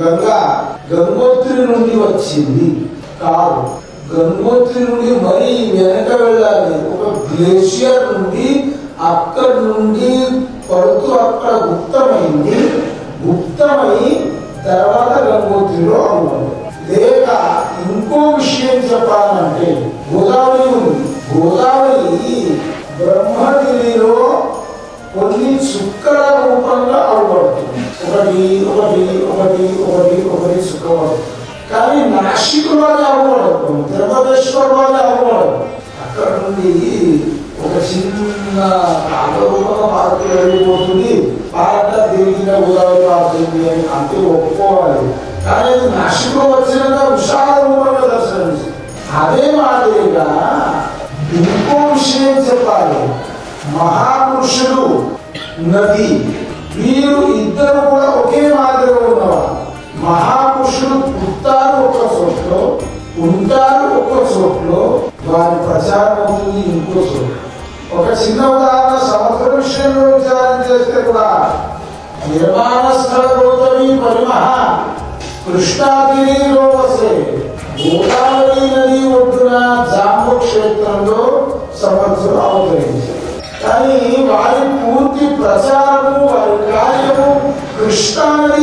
గంగా గంగోత్రి నుండి వచ్చింది. కాదు గంగోత్రి నుండి మరీ వెనక వెళ్ళాలి. ఒక గ్లేషియర్ నుండి అక్కడ నుండి పడుతూ అక్కడ గుప్తమైంది. గుప్తమై తర్వాత గంగోత్రిలో అవ్వాలి లేక ఇంకో విషయం చెప్పాలంటే గోదావరి ఉంది. గోదావరి బ్రహ్మగిరిలో కొన్ని చుక్కల రూపంగా అవబడుతుంది ఒకటి ఒకటి ఒకటి కానీ నాసికులాగా అవ్వబడదు తిరుపతేశ్వరులాగా అవ్వబడదు అక్కడ నుండి ఒక చిన్న కాలరూపంగా పార్కు వెళ్ళిపోతుంది పాట తిరిగిన గోదావరి పారుతుంది అని అంతే ఒప్పుకోవాలి కానీ అది నాసికులు వచ్చినాక విశాల రూపంగా దర్శనమిస్తుంది అదే మాదిరిగా ఇంకో విషయం చెప్పాలి మహాపురుషుడు నది వీరు మహాపురుషులు పుట్టారు ఒక చోట్లో ఉంటారు ఒక చోట్లో వారి ప్రచారం అవుతుంది ఇంకో చోట ఒక చిన్న ఉదాహరణ సమగ్ర విషయంలో విచారం చేస్తే కూడా నిర్మాణ స్థల గౌతమి పరిమహ కృష్ణాగిరిలో వసే గోదావరి నది ఒడ్డున జాంబు క్షేత్రంలో సమర్థులు అవతరించారు. కానీ వారి పూర్తి ప్రచారము వారి కార్యము కృష్ణానది